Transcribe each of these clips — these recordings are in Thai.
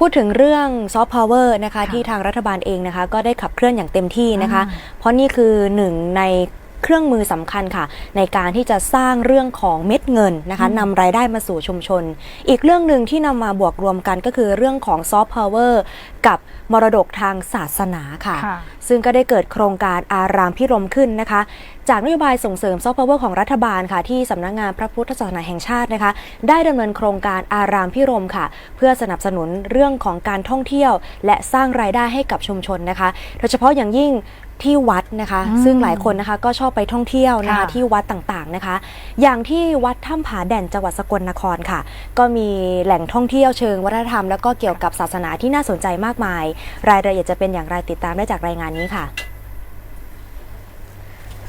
พูดถึงเรื่องซอฟต์พาวเวอร์นะคะค่ะที่ทางรัฐบาลเองนะคะก็ได้ขับเคลื่อนอย่างเต็มที่นะคะอ่เพราะนี่คือหนึ่งใน เครื่องมือสำคัญค่ะ ในการที่จะสร้างเรื่องของเม็ดเงินนะคะนำรายได้มาสู่ชุมชน อีกเรื่องหนึ่งที่นำมาบวกรวมกันก็คือเรื่องของซอฟต์พาวเวอร์กับมรดกทางศาสนาค่ะค่ะ ซึ่งก็ได้เกิดโครงการอารามพิรมขึ้นนะคะ จากนโยบายส่งเสริมซอฟต์พาวเวอร์ของรัฐบาลค่ะ ที่สำนักงานพระพุทธศาสนาแห่งชาตินะคะ ได้ดำเนินโครงการอารามพิรมค่ะ เพื่อสนับสนุนเรื่องของการท่องเที่ยว และสร้างรายได้ให้กับชุมชนนะคะ โดยเฉพาะอย่างยิ่ง ที่วัดนะคะอืมซึ่งหลายคนนะคะก็ชอบไปท่องเที่ยวนะคะค่ะที่วัดต่างๆนะคะ อย่างที่วัดถ้ำผาแด่นจังหวัดสกลนครค่ะ ก็มีแหล่งท่องเที่ยวเชิงวัฒนธรรมแล้วก็เกี่ยวกับศาสนาที่น่าสนใจมากมาย รายละเอียดจะเป็นอย่างไรติดตามได้จากรายงานนี้ค่ะ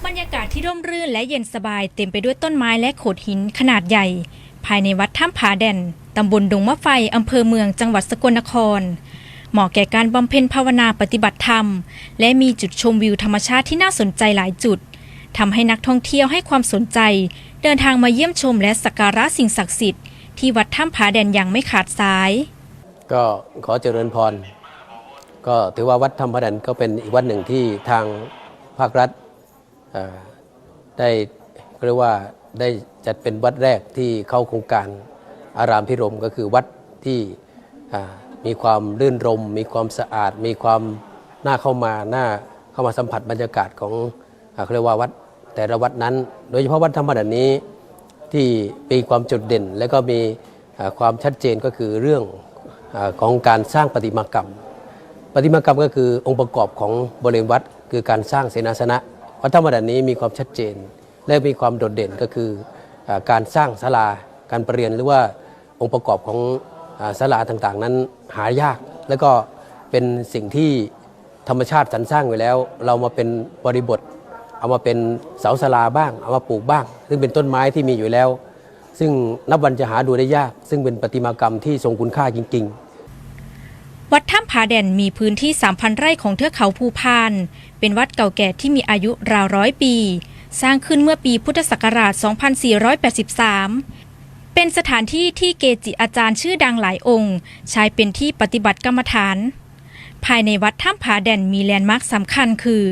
บรรยากาศที่ร่มรื่นและเย็นสบายเต็มไปด้วยต้นไม้และโขดหินขนาดใหญ่ ภายในวัดถ้ำผาแด่น ตำบลดงมะไฟ อำเภอเมืองจังหวัดสกลนคร เหมาะแก่การบำเพ็ญภาวนาปฏิบัติธรรม และมีจุดชมวิวธรรมชาติที่น่าสนใจหลายจุดทำให้นักท่องเที่ยวให้ความสนใจ เดินทางมาเยี่ยมชมและสักการะสิ่งศักดิ์สิทธิ์ที่วัดถ้ำผาแดนอย่างไม่ขาดสาย ก็ขอเจริญพร ก็ถือว่าวัดธรรมพดันก็เป็นอีกวัดหนึ่งที่ทางภาครัฐได้เรียกว่าได้จัดเป็นวัดแรกที่เข้าโครงการอารามพิรมก็คือวัดที่ มีความรื่นรม มีความสะอาด มีความน่าเข้ามาน่าเข้ามาสัมผัสบรรยากาศของอาเขาเรียกว่าวัดแต่ละวัดนั้น โดยเฉพาะวัดธรรมดันนี้ที่มีความจุดเด่น และก็มีความชัดเจนก็คือเรื่องอของการสร้างประติมากรรมประติมากรรมก็คือองค์ประกอบของบริเวณวัด คือการสร้างเสนาสนะวัดธรรมดานี้มีความชัดเจน และมีความโดดเด่นก็คืออการสร้างศาลาการประเรียนหรือว่าองค์ประกอบของ อาศาลาต่างๆ นั้นหายาก และก็เป็นสิ่งที่ธรรมชาติสรรสร้างไว้แล้ว เรามาเป็นบริบท เอามาเป็นเสาศาลาบ้าง เอามาปลูกบ้าง ซึ่งเป็นต้นไม้ที่มีอยู่แล้ว ซึ่งนับวันจะหาดูได้ยาก ซึ่งเป็นประติมากรรมที่ทรงคุณค่าจริง ๆวัดถ้ำผาแด่นมีพื้นที่ 3,000 ไร่ของเทือกเขาภูพาน เป็นวัดเก่าแก่ที่มีอายุราวร้อยปี สร้างขึ้นเมื่อปีพุทธศักราช 2483 เป็นสถานที่ที่เกจิอาจารย์ชื่อดังหลายองค์ใช้เป็นที่ปฏิบัติกรรมฐาน ภายในวัดถ้ำผาแด่นมีแลนด์มาร์คสำคัญคือ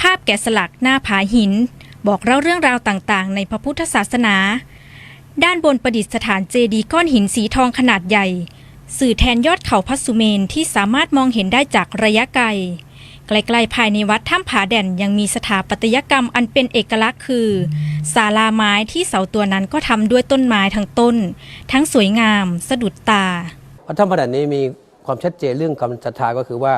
ภาพแกะสลักหน้าผาหิน บอกเล่าเรื่องราวต่างๆ ในพระพุทธศาสนา ด้านบนประดิษฐานเจดีย์ก้อนหินสีทองขนาดใหญ่ สื่อแทนยอดเขาพัสสุเมนที่สามารถมองเห็นได้จากระยะไกล ใกล้ๆภายในวัดถ้ำผาแด่นยังมีสถาปัตยกรรมอันเป็นเอกลักษณ์คือศาลาไม้ที่เสาตัวนั้นก็ทำด้วยต้นไม้ทั้งต้น ทั้งสวยงาม สะดุดตาวัดธรรมดันนี้มีความชัดเจนเรื่องการศรัทธาก็คือว่า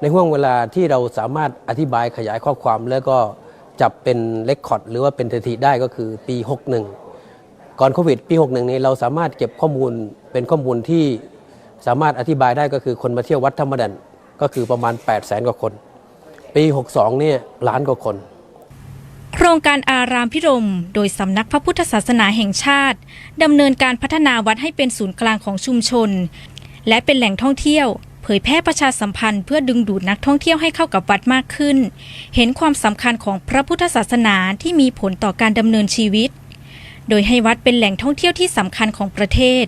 ในห่วงเวลาที่เราสามารถอธิบายขยายข้อความแล้วก็จับเป็นเลคคอร์ดหรือว่าเป็นสถิติได้ก็คือปี 61 ก่อนโควิดปี 61 นี้เราสามารถเก็บข้อมูลเป็นข้อมูลที่สามารถอธิบายได้ก็คือคนมาเที่ยววัดธรรมดัน ก็คือประมาณ 8 0 0 0 0 0กว่าคน ปี 62 เนี่ยล้านกว่าคน โครงการอารามพิรม โดยสำนักพระพุทธศาสนาแห่งชาติดำเนินการพัฒนาวัดให้เป็นศูนย์กลางของชุมชน และเป็นแหล่งท่องเที่ยวเผยแพร่ประชาสัมพันธ์เพื่อดึงดูดนักท่องเที่ยวให้เข้ากับวัดมากขึ้น เห็นความสำคัญของพระพุทธศาสนาที่มีผลต่อการดำเนินชีวิต โดยให้วัดเป็นแหล่งท่องเที่ยวที่สำคัญของประเทศ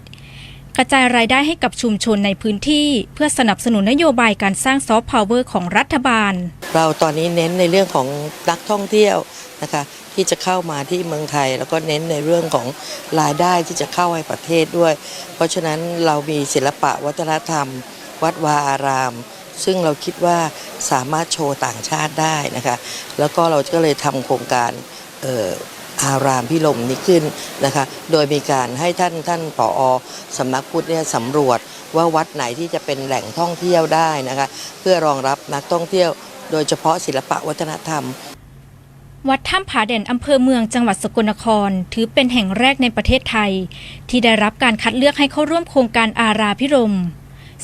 กระจายรายได้ให้กับชุมชนในพื้นที่ เพื่อสนับสนุนนโยบายการสร้างซอฟต์พาวเวอร์ของรัฐบาล เราตอนนี้เน้นในเรื่องของนักท่องเที่ยวนะคะที่จะเข้ามาที่เมืองไทย แล้วก็เน้นในเรื่องของรายได้ที่จะเข้าให้ประเทศด้วย เพราะฉะนั้นเรามีศิลปะวัฒนธรรม วัดวาอาราม ซึ่งเราคิดว่าสามารถโชว์ต่างชาติได้นะคะ แล้วก็เราก็เลยทำโครงการ อารามพิลมนี้ขึ้นนะคะ โดยมีการให้ท่านท่านผอสำนักพุทธเนี่ยสำรวจว่าวัดไหนที่จะเป็นแหล่งท่องเที่ยวได้นะคะ เพื่อรองรับนักท่องเที่ยว โดยเฉพาะศิลปะวัฒนธรรม วัดถ้ำผาแด่นอำเภอเมืองจังหวัดสกลนคร ถือเป็นแห่งแรกในประเทศไทย ที่ได้รับการคัดเลือกให้เข้าร่วมโครงการอาราพิรม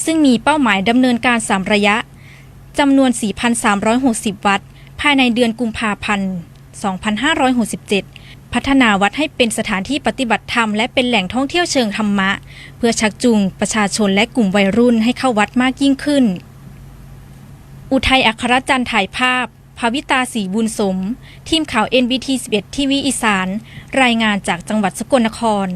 ซึ่งมีเป้าหมายดำเนินการ3ระยะจำนวน 4,360 วัด ภายในเดือนกุมภาพันธ์ 2567 พัฒนาวัดให้เป็นสถานที่ปฏิบัติธรรมและเป็นแหล่งท่องเที่ยวเชิงธรรมะ เพื่อชักจูงประชาชนและกลุ่มวัยรุ่นให้เข้าวัดมากยิ่งขึ้น อุทัยอัครจันทร์ถ่ายภาพ ภาวิตาสีบุญสม ทีมข่าว NBT 11 ทีวีอีสาน รายงานจากจังหวัดสกลนคร